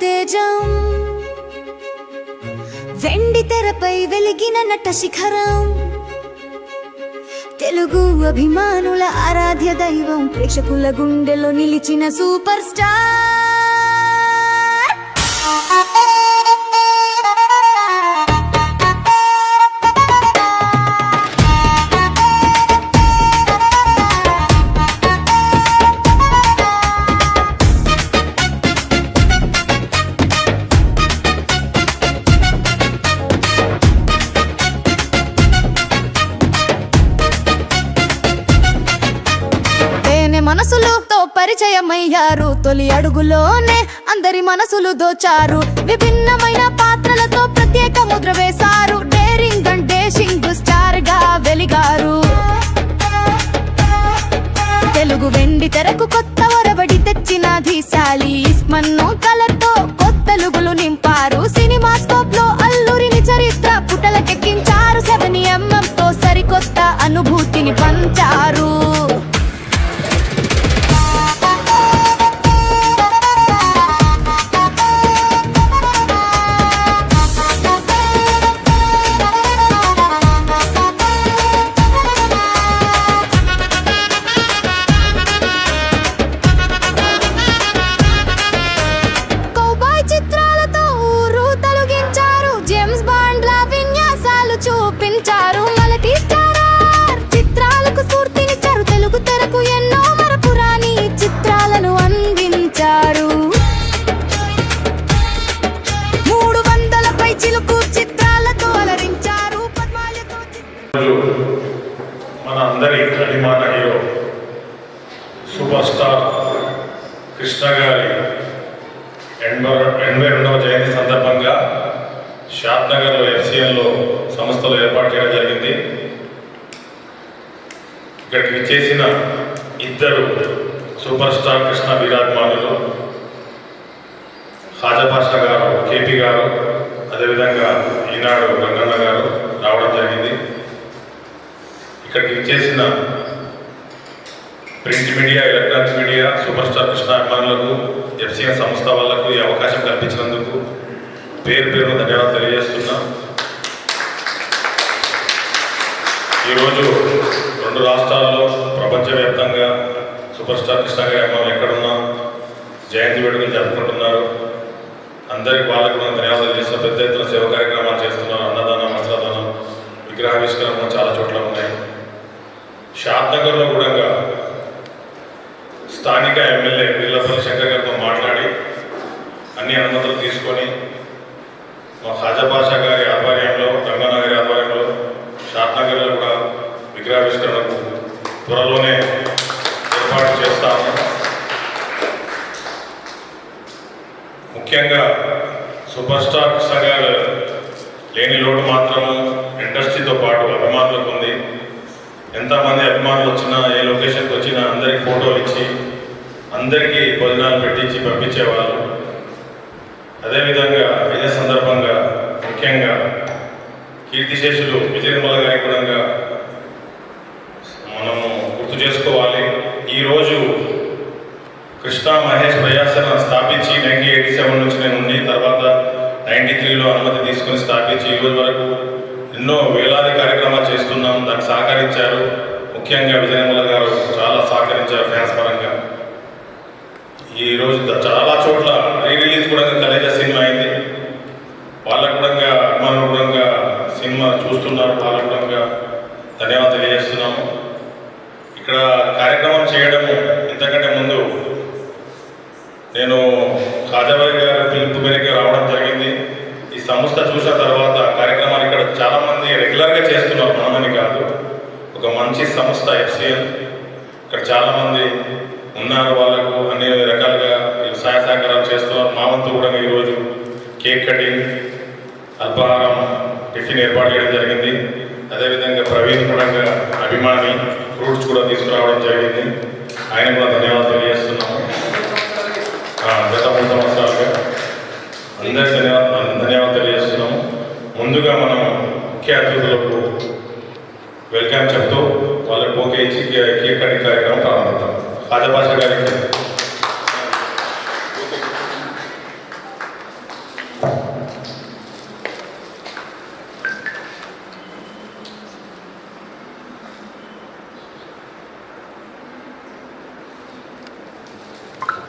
తేజం. వెండి తెరపై వెలిగిన నట శిఖరం. తెలుగు అభిమానుల ఆరాధ్య దైవం ప్రేక్షకుల గుండెలో నిలిచిన సూపర్ స్టార్. మనసులు విభిన్నమైన అందరి అభిమాన హీరో సూపర్ స్టార్ కృష్ణ గారి ఎనభై ఎనభై రెండవ జయంతి సందర్భంగా షాద్ నగర్లో ఎఫ్సిఎన్లో సంస్థలు ఏర్పాటు చేయడం జరిగింది. ఇక్కడికి చేసిన ఇద్దరు సూపర్ స్టార్ కృష్ణ వీరాభిమానులు హాజభాష గారు కేపీ గారు అదేవిధంగా ఈనాడు రంగన్న గారు రావడం జరిగింది. ఇక్కడికి చేసిన print media electronic media super star Krishna అభిమానులకు ఎఫ్సిఎన్ సంస్థ వాళ్ళకు ఈ అవకాశం కల్పించినందుకు పేరు పేరు ధన్యవాదాలు తెలియజేస్తున్నా. ఈరోజు రెండు రాష్ట్రాల్లో ప్రపంచవ్యాప్తంగా సూపర్ స్టార్ కృష్ణ గారి అభిమానులు ఎక్కడున్నా జయంతి వేడుకలు జరుపుకుంటున్నారు. అందరికి వాళ్ళకి కూడా ధన్యవాదాలు చేస్తున్న పెద్ద ఎత్తున సేవ కార్యక్రమాలు చేస్తున్నారు అన్నదానం వస్త్రదానం విగ్రహావిష్కరణ చాలా చోట్ల ఉన్నాయి. షాద్ కూడా స్థానిక ఎమ్మెల్యే వీళ్ళపల్లి శంకర్ గారితో మాట్లాడి అన్ని అనుమతులు తీసుకొని మా ఖాజా గారి ఆధ్వర్యంలో గంగానగరి ఆధ్వర్యంలో షాద్ కూడా విగ్రహావిష్కరణకు త్వరలోనే ఏర్పాటు చేస్తాము. ముఖ్యంగా సూపర్ స్టార్ కృష్ణ లేని లోటు మాత్రము ఇండస్ట్రీతో పాటు అభిమానులకు ఉంది. ఎంతమంది అభిమానులు వచ్చినా ఏ లొకేషన్కి వచ్చినా అందరికి ఫోటోలు ఇచ్చి అందరికీ భోజనాలు పెట్టించి పంపించేవాళ్ళు. అదేవిధంగా ఇదే సందర్భంగా ముఖ్యంగా కీర్తిశేషులు విజయనిర్మల గారి కూడా మనము గుర్తు చేసుకోవాలి. ఈరోజు కృష్ణా మహేష్ ప్రయాసన స్థాపించి నైన్టీన్ ఎయిటీ సెవెన్ నుంచి నేను ఉండి తర్వాత నైన్టీ త్రీలో అనుమతి తీసుకొని స్థాపించి ఈరోజు వరకు ఎన్నో వేలాది కార్యక్రమాలు చేస్తున్నాం దానికి సహకరించారు. ముఖ్యంగా విజయనగర గారు చాలా సహకరించారు ఫ్యాన్స్ పరంగా. ఈరోజు చాలా చోట్ల రీ రిలీజ్ కూడా కలేజా సినిమా అయింది. వాళ్ళకు కూడా అభిమానులు సినిమా చూస్తున్నారు. వాళ్ళ కూడా ధన్యవాదాలు తెలియజేస్తున్నాము. ఇక్కడ కార్యక్రమం చేయడము ఇంతకంటే ముందు నేను ఖాజాబాయి గారు పిలుపు మేరకు రావడం జరిగింది. ఈ సంస్థ చూసిన తర్వాత కార్యక్రమం ఇక్కడ చాలామంది రెగ్యులర్గా చేస్తున్నారు మనమని కాదు. ఒక మంచి సంస్థ ఎఫ్సిఎల్. ఇక్కడ చాలామంది ఉన్నారు వాళ్ళకు అన్ని రకాలుగా సహాయ సహకారాలు చేస్తున్నారు. మా వంతు కూడా ఈరోజు కేక్ కటింగ్ అల్పాహారం టిఫిన్ ఏర్పాటు చేయడం జరిగింది. అదేవిధంగా ప్రవీణ్ కూడా అభిమాని ఫ్రూట్స్ కూడా తీసుకురావడం జరిగింది. ఆయన కూడా ధన్యవాదాలు తెలియజేస్తున్నాము. గత మూడు సంవత్సరాలుగా. అందరికీ వెల్కమ్ చెప్తూ వాళ్ళని పోకే ఇచ్చి కేక్ కటింగ్ కార్యక్రమం ప్రారంభిద్దాం రాజభాష గారికి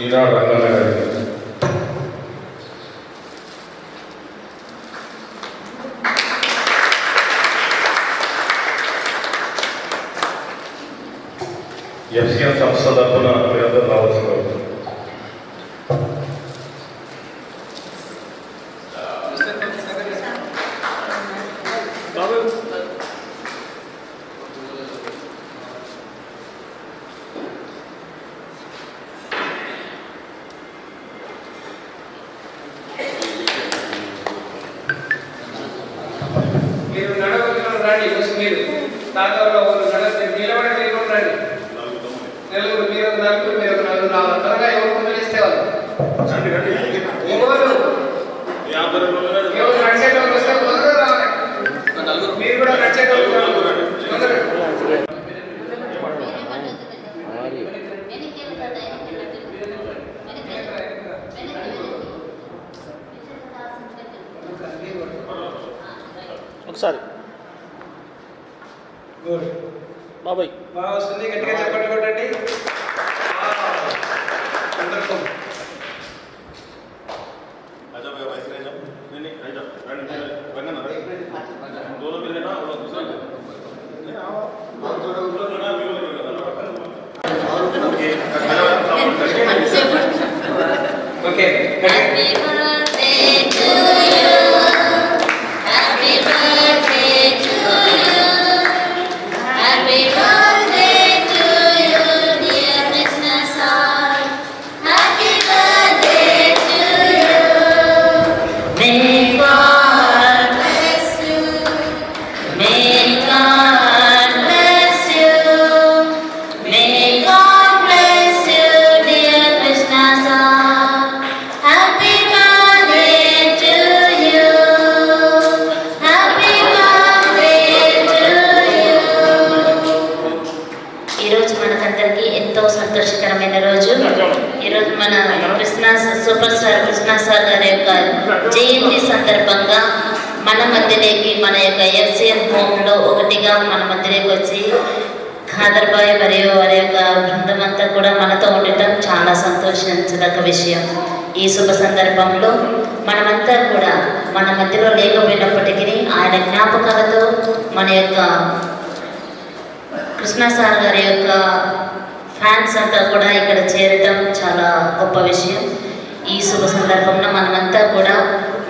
ఈనాడు రంగన్న గారికి ఎఫ్సిఎం సంస్థ తరఫున మీరందరూ రావాల్సి మీరు నడవలసిన రండి ఫస్ట్ మీరు తాతలో వాళ్ళు నడవ నిలబడి మీరు కూడా రండి నలుగురు మీరు ఒక రావాలి త్వరగా ఎవరు ముందు ఇస్తే వాళ్ళు. ఎవరు? ఎవరు నడిచేటోళ్ళు వస్తే తొందరగా రావాలి. మీరు కూడా నడిచేటోళ్ళు. ఒకసారి. గుడ్. బాబాయ్. బాగా వస్తుంది. గట్టిగా చెప్పండి కొట్టండి. Un సంతోషకరమైన రోజు ఈరోజు మన Krishna super star Krishna sir గారి యొక్క జయంతి సందర్భంగా మన మధ్యలోకి మన యొక్క ఎఫ్సిఎం హోమ్లో ఒకటిగా మన మధ్యలోకి వచ్చి ఖాదర్ బాయ్ మరియు వారి యొక్క బృందం అంతా కూడా మనతో ఉండటం చాలా సంతోషించదగ్గ విషయం. ఈ శుభ సందర్భంలో మనమంతా కూడా మన మధ్యలో లేకపోయినప్పటికీ ఆయన జ్ఞాపకాలతో మన యొక్క కృష్ణ సార్ గారి యొక్క ఫ్యాన్స్ అంతా కూడా ఇక్కడ చేరటం చాలా గొప్ప విషయం. ఈ శుభ సందర్భంలో మనమంతా కూడా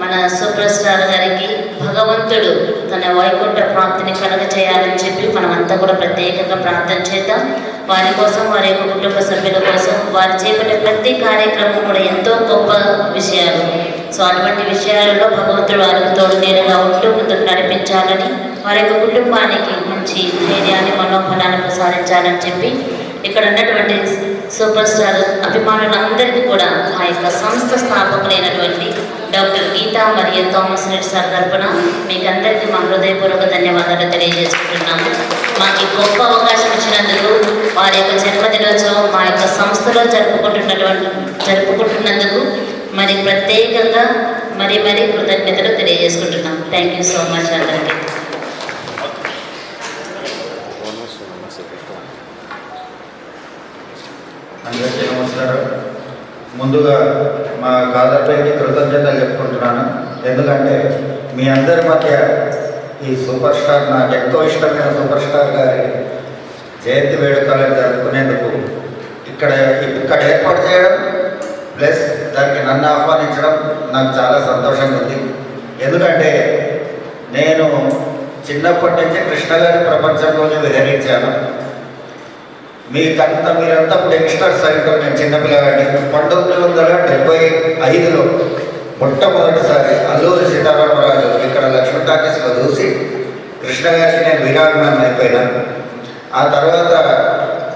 మన సూపర్ స్టార్ గారికి భగవంతుడు తన వైకుంఠ ప్రాప్తిని కలుగ చేయాలని చెప్పి మనమంతా కూడా ప్రత్యేకంగా ప్రార్థన చేద్దాం. వారి కోసం వారి యొక్క కుటుంబ సభ్యుల కోసం వారు చేపట్టే ప్రతి కార్యక్రమం కూడా ఎంతో గొప్ప విషయాలు. సో అటువంటి విషయాలలో భగవంతుడు వారికి తోడు నేరుగా ఉంటూ ముందుకు నడిపించాలని వారి యొక్క కుటుంబానికి మంచి ధైర్యాన్ని మనోబలాన్ని ప్రసాదించాలని చెప్పి ఇక్కడ ఉన్నటువంటి సూపర్ స్టార్ అభిమానులందరికీ కూడా ఆ యొక్క సంస్థ స్థాపకులైనటువంటి డాక్టర్ గీతా మరియు థామస్ రెడ్డి సార్ తరపున మీకు అందరికీ మా హృదయపూర్వక ధన్యవాదాలు తెలియజేసుకుంటున్నాము. మాకు గొప్ప అవకాశం ఇచ్చినందుకు వారి యొక్క జన్మదినోత్సవం మా యొక్క సంస్థలో జరుపుకుంటున్నటువంటి జరుపుకుంటున్నందుకు మరి ప్రత్యేకంగా మరి మరి కృతజ్ఞతలు తెలియజేసుకుంటున్నాం థ్యాంక్ యూ సో మచ్ అందరికీ. అందరికీ నమస్కారం. ముందుగా మా కాదర్పైకి కృతజ్ఞతలు చెప్పుకుంటున్నాను. ఎందుకంటే మీ అందరి మధ్య ఈ సూపర్ స్టార్ నాకు ఎంతో ఇష్టమైన సూపర్ స్టార్ గారి జయంతి వేడుకలను జరుపుకునేందుకు ఇక్కడ ఇక్కడ ఏర్పాటు చేయడం ప్లస్ దానికి నన్ను ఆహ్వానించడం నాకు చాలా సంతోషంగా ఉంది. ఎందుకంటే నేను చిన్నప్పటి నుంచి కృష్ణ గారి ప్రపంచంలోనే విహరించాను. మీకంతా మీరంతా ఇప్పుడు యంగ్స్టర్స్ అయితే నేను చిన్నపిల్లగాడిని పంతొమ్మిది వందల డెబ్బై ఐదులో మొట్టమొదటిసారి అల్లూరి సీతారామరాజు ఇక్కడ లక్ష్మీ టాకీస్లో చూసి కృష్ణ గారికి నేను వీరాభిమానం అయిపోయినాను ఆ తర్వాత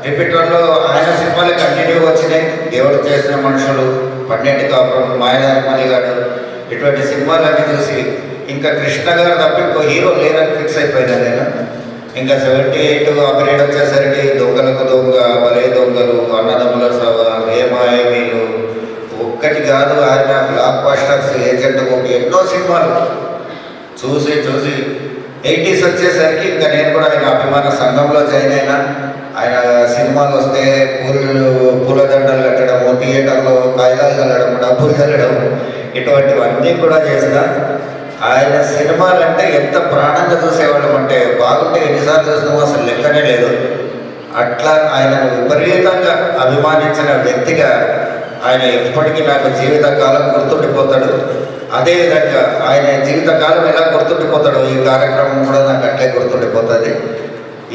రిపీటర్లో ఆయన సినిమాలు కంటిన్యూ వచ్చినాయి. దేవుడు చేసిన మనుషులు పన్నెండు కాపురం మాయదారి గారు ఇటువంటి సినిమాలన్నీ చూసి ఇంకా కృష్ణ గారు తప్ప ఇంకో హీరో లేదని ఫిక్స్ అయిపోయినా నేను. ఇంకా సెవెంటీ ఎయిట్ అప్గ్రేడ్ వచ్చేసరికి దొంగలకు దొంగ వలే దొంగలు అన్నదమ్ముల సభ ఏమాయమీలు ఒక్కటి కాదు ఆయన బ్లాక్ బాస్టర్స్ ఏజెంట్ ఒక ఎన్నో సినిమాలు. చూసి చూసి. ఎయిటీస్ వచ్చేసరికి ఇంకా నేను కూడా ఆయన అభిమాన సంఘంలో జాయిన్ అయినా. ఆయన సినిమాలు వస్తే పూలు పూలదండలు కట్టడము థియేటర్లో కాగితాలు కలడం డబ్బులు చల్లడం ఇటువంటివన్నీ కూడా చేసిన ఆయన సినిమాలు అంటే ఎంత ప్రాణంగా చూసేవాళ్ళం అంటే బాగుంటే ఎన్నిసార్లు చూసినామో అసలు లెక్కనే లేదు. అట్లా ఆయన విపరీతంగా అభిమానించిన వ్యక్తిగా ఆయన ఎప్పటికీ నాకు జీవితకాలం గుర్తుండిపోతాడు. అదేవిధంగా ఆయన జీవితకాలం ఎలా గుర్తుండిపోతాడు ఈ కార్యక్రమం కూడా నాకు అట్లే గుర్తుండిపోతుంది.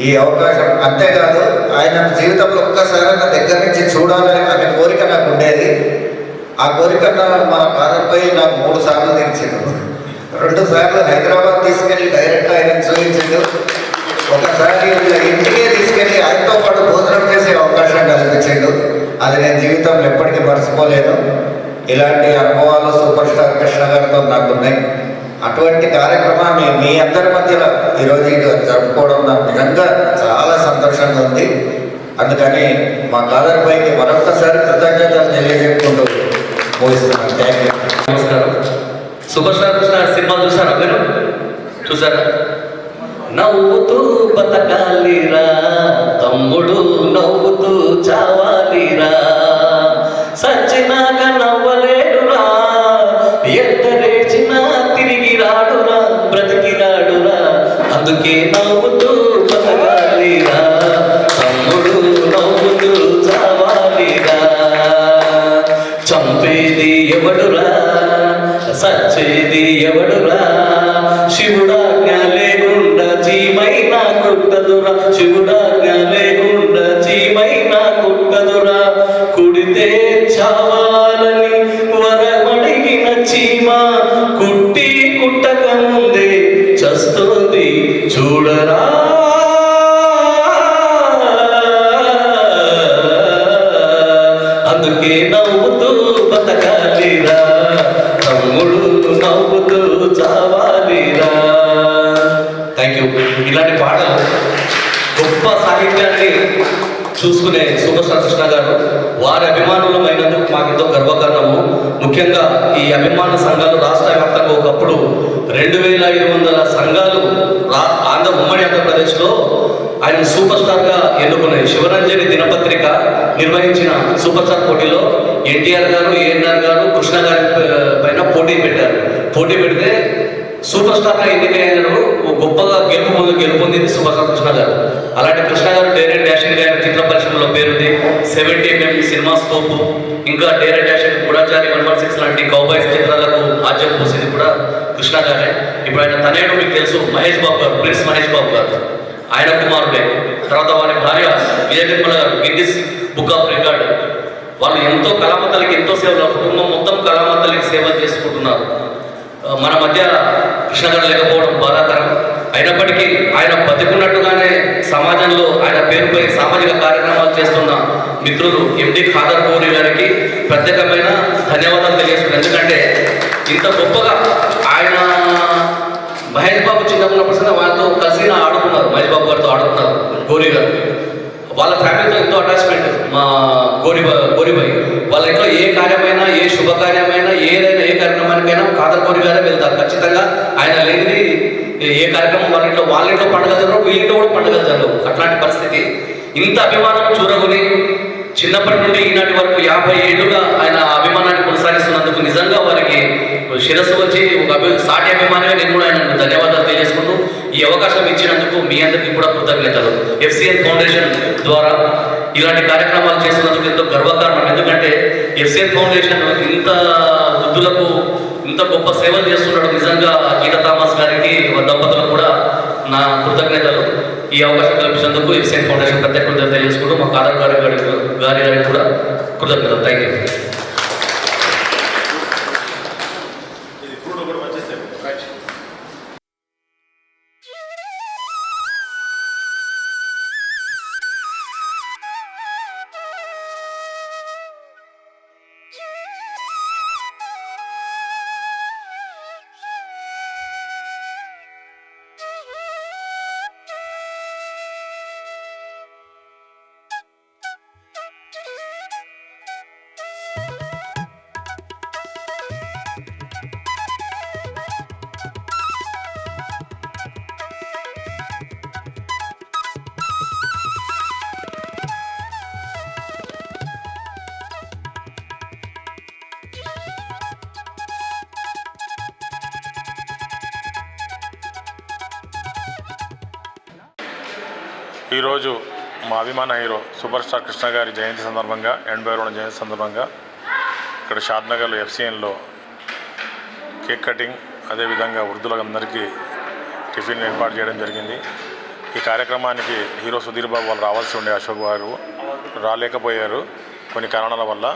ఈ అవకాశం అంతేకాదు ఆయన జీవితంలో ఒక్కసారి నా దగ్గర నుంచి చూడాలని అనే కోరిక నాకు ఉండేది. ఆ కోరిక మా మన కాదంపై నాకు మూడు సార్లు తీర్చిండు. రెండు సార్లు హైదరాబాద్ తీసుకెళ్ళి డైరెక్ట్ ఆయన చూపించాడు. ఒకసారి ఇంటికే తీసుకెళ్ళి ఆయనతో పాటు భోజనం చేసే అవకాశం కల్పించాడు. అది నేను జీవితంలో ఎప్పటికీ మర్చిపోలేను ఇలాంటి అనుభవాలు సూపర్ స్టార్ కృష్ణ గారితో నాకున్నాయి. అటువంటి కార్యక్రమాన్ని మీ అందరి మధ్యలో ఈరోజు జరుపుకోవడం నాకు నిజంగా చాలా సంతోషంగా ఉంది. అందుకని మా కాదర్ పైకి మరొకసారి కృతజ్ఞతలు తెలియజేసుకుంటూ ముగిస్తున్నాను. థ్యాంక్ యూ నమస్కారం. సూపర్ స్టార్ కృష్ణ సినిమా చూసారా మీరు? చూసారా? నవ్వుతూ బతకాలిరా తమ్ముడు నవ్వుతూ చావాలిరా. సచ్చినాక నవ్వలేడురా ఎంత లేచినా తిరిగి రాడురా బ్రతికి రాడురా అందుకే నవ్వుతూ సచ్చేది ఎవడురా? శివుడాజ్ఞ లేకుండా జీవైనా కుట్టదురా శివుడా చూసుకునే సూపర్ స్టార్ కృష్ణ గారు వారి అభిమానులమైనందుకు మాకు ఎంతో గర్వకారణము. ముఖ్యంగా ఈ అభిమాన సంఘాలు రాష్ట్ర వ్యాప్తంగా ఒకప్పుడు రెండు వేల ఐదు వందల సంఘాలు రా ఆంధ్ర ఉమ్మడి ఆంధ్రప్రదేశ్లో ఆయన సూపర్ స్టార్గా ఎన్నుకున్నాయి. శివరంజని దినపత్రిక నిర్వహించిన సూపర్ స్టార్ పోటీలో ఎన్టీఆర్ గారు ఏఎన్ఆర్ గారు కృష్ణ గారి పైన పోటీ పెట్టారు. పోటీ పెడితే సూపర్ స్టార్గా ఎన్నికైనాడు గొప్పగా గెలుపు ముందు గెలుపొందింది సూపర్ స్టార్ కృష్ణ గారు. అలాంటి కృష్ణ గారు డైరెక్ట్ డాషింగ్ గారి చిత్ర పరిశ్రమలో పేరుంది. Seventy mm cinema scope. ఇంకా direct dashing Gudachari one one six లాంటి కౌబాయ్స్ చిత్రాలకు ఆద్యం పోసింది కూడా కృష్ణ గారే. ఇప్పుడు ఆయన తనేడు మీకు తెలుసు మహేష్ బాబు గారు ప్రిన్స్ మహేష్ బాబు గారు. ఆయన కుమారుడే. తర్వాత వారి భార్య విజయ నిర్మల గారు గిన్నిస్ బుక్ ఆఫ్ రికార్డ్. వాళ్ళు ఎంతో కళామతలకి ఎంతో సేవలు కుటుంబం మొత్తం కళామతలకి సేవ చేసుకుంటున్నారు. మన మధ్య కృష్ణ లేకపోవడం బాధాకరం. అయినప్పటికీ ఆయన బతికున్నట్టుగానే సమాజంలో ఆయన పేరుపై సామాజిక కార్యక్రమాలు చేస్తున్న మిత్రులు ఎండి ఖాదర్ కోరి గారికి ప్రత్యేకమైన ధన్యవాదాలు తెలియజేస్తున్నాను. ఎందుకంటే ఇంత గొప్పగా ఆయన మహేష్ బాబు చిన్నప్పుడు ఉన్నప్పుడు వాళ్ళతో కలిసి ఆడుకున్నారు. మహేష్ బాబు గారితో ఆడుకున్నారు గోరి గారు. వాళ్ళ ఫ్యామిలీతో ఎంతో అటాచ్మెంట్ మా గోరిబా గోరిబాయి వాళ్ళ ఇంట్లో ఏ కార్యమైనా ఏ శుభకార్యమైనా ఏదైనా ఏ కార్యక్రమానికైనా కాదర్ గోరి గారే వెళ్తారు. ఖచ్చితంగా ఆయన లేనిది ఏ- కార్యక్రమం వాళ్ళ ఇంట్లో వాళ్ళ ఇంట్లో పండుగ జరగవు వీళ్ళతో ఇంట్లో కూడా పండుగ జరగవు అట్లాంటి పరిస్థితి. ఇంత అభిమానం చూరగొని చిన్నప్పటి నుండి ఈనాటి వరకు యాభై ఏళ్ళుగా ఆయన అభిమానాన్ని కొనసాగిస్తున్నందుకు నిజంగా వారికి శిరస్సు వచ్చి ఒక అభి సాటి అభిమానిగా నేను కూడా ఆయన ధన్యవాదాలు తెలియజేసుకుంటూ ఈ అవకాశం ఇచ్చినందుకు మీ అందరికీ కూడా కృతజ్ఞతలు. ఎఫ్సిఎన్ ఫౌండేషన్ ద్వారా ఇలాంటి కార్యక్రమాలు చేస్తున్నందుకు ఎంతో గర్వకారణం. ఎందుకంటే ఎఫ్సిఎన్ ఫౌండేషన్ ఇంత వృద్ధులకు ఇంత గొప్ప సేవలు చేస్తున్నాడు. నిజంగా గీత థామస్ గారికి వారి దంపతులకు కూడా నా కృతజ్ఞతలు. ఈ అవకాశం కల్పించినందుకు ఎఫ్సిఎన్ ఫౌండేషన్ ప్రత్యేక కృతజ్ఞతలు తెలియజేసుకుంటూ మా కాదర్ గారి గారి గారికి కూడా కృతజ్ఞతలు. థ్యాంక్ యూ ఈరోజు మా అభిమాన హీరో సూపర్ స్టార్ కృష్ణ గారి జయంతి సందర్భంగా ఎనభై రెండు జయంతి సందర్భంగా ఇక్కడ షాద్నగర్లో ఎఫ్సిఎన్లో కేక్ కటింగ్ అదేవిధంగా వృద్ధులందరికీ టిఫిన్ ఏర్పాటు చేయడం జరిగింది. ఈ కార్యక్రమానికి హీరో సుధీర్ బాబు వాళ్ళు రావాల్సి ఉండే అశోక్ గారు రాలేకపోయారు కొన్ని కారణాల వల్ల.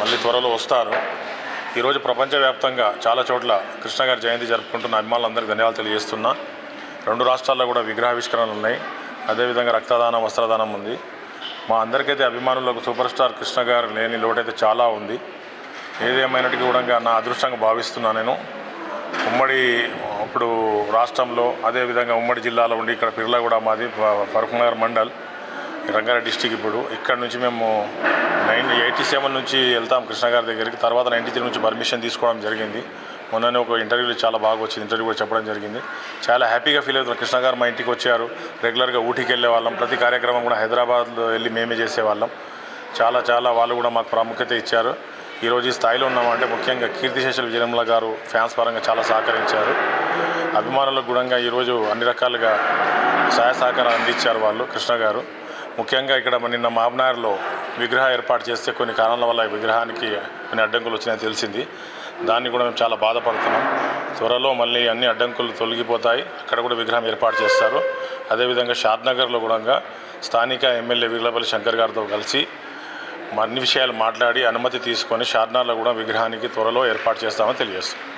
మళ్ళీ త్వరలో వస్తారు. ఈరోజు ప్రపంచవ్యాప్తంగా చాలా చోట్ల కృష్ణ గారి జయంతి జరుపుకుంటున్న అభిమానులందరికీ ధన్యవాదాలు తెలియజేస్తున్నా. రెండు రాష్ట్రాల్లో కూడా విగ్రహావిష్కరణలు ఉన్నాయి. అదేవిధంగా రక్తదానం వస్త్రదానం ఉంది. మా అందరికైతే అభిమానులకు సూపర్ స్టార్ కృష్ణ గారు లేని లోటైతే చాలా ఉంది. ఏదేమైనటికీ కూడా నా అదృష్టంగా భావిస్తున్నా నేను. ఉమ్మడి ఇప్పుడు రాష్ట్రంలో అదేవిధంగా ఉమ్మడి జిల్లాలో ఉండి ఇక్కడ పిర్లగూడ మాది ఫరూక్నగర్ మండల్ రంగారెడ్డి డిస్టిక్ ఇప్పుడు. ఇక్కడ నుంచి మేము నైన్ ఎయిటీ సెవెన్ నుంచి వెళ్తాం కృష్ణ గారి దగ్గరికి. తర్వాత నైంటీ త్రీ నుంచి పర్మిషన్ తీసుకోవడం జరిగింది. మొన్ననే ఒక ఇంటర్వ్యూలో చాలా బాగా వచ్చింది. ఇంటర్వ్యూ కూడా చెప్పడం జరిగింది. చాలా హ్యాపీగా ఫీల్ అవుతున్నాం కృష్ణ గారు మా ఇంటికి వచ్చారు. రెగ్యులర్గా ఊటీకి వెళ్ళే వాళ్ళం. ప్రతి కార్యక్రమం కూడా హైదరాబాద్లో వెళ్ళి మేమే చేసేవాళ్ళం చాలా చాలా వాళ్ళు కూడా మాకు ప్రాముఖ్యత ఇచ్చారు. ఈరోజు ఈ స్థాయిలో ఉన్నామంటే ముఖ్యంగా కీర్తిశేషులు విజయనిర్మల గారు ఫ్యాన్స్ పరంగా చాలా సహకరించారు. అభిమానులకు గుణంగా ఈరోజు అన్ని రకాలుగా సహాయ సహకారాలు అందించారు వాళ్ళు కృష్ణ గారు. ముఖ్యంగా ఇక్కడ నిన్న మాబ్నార్లో విగ్రహ ఏర్పాటు చేస్తే కొన్ని కారణాల వల్ల ఈ విగ్రహానికి కొన్ని అడ్డంకులు వచ్చినాయని తెలిసింది. దాన్ని కూడా మేము చాలా బాధపడుతున్నాం. త్వరలో మళ్ళీ అన్ని అడ్డంకులు తొలగిపోతాయి. అక్కడ కూడా విగ్రహం ఏర్పాటు చేస్తారు. అదేవిధంగా షాద్నగర్లో కూడా స్థానిక ఎమ్మెల్యే వీర్లపల్లి శంకర్ గారితో కలిసి అన్ని విషయాలు మాట్లాడి అనుమతి తీసుకొని షార్నార్లో కూడా విగ్రహానికి త్వరలో ఏర్పాటు చేస్తామని తెలియజేస్తాం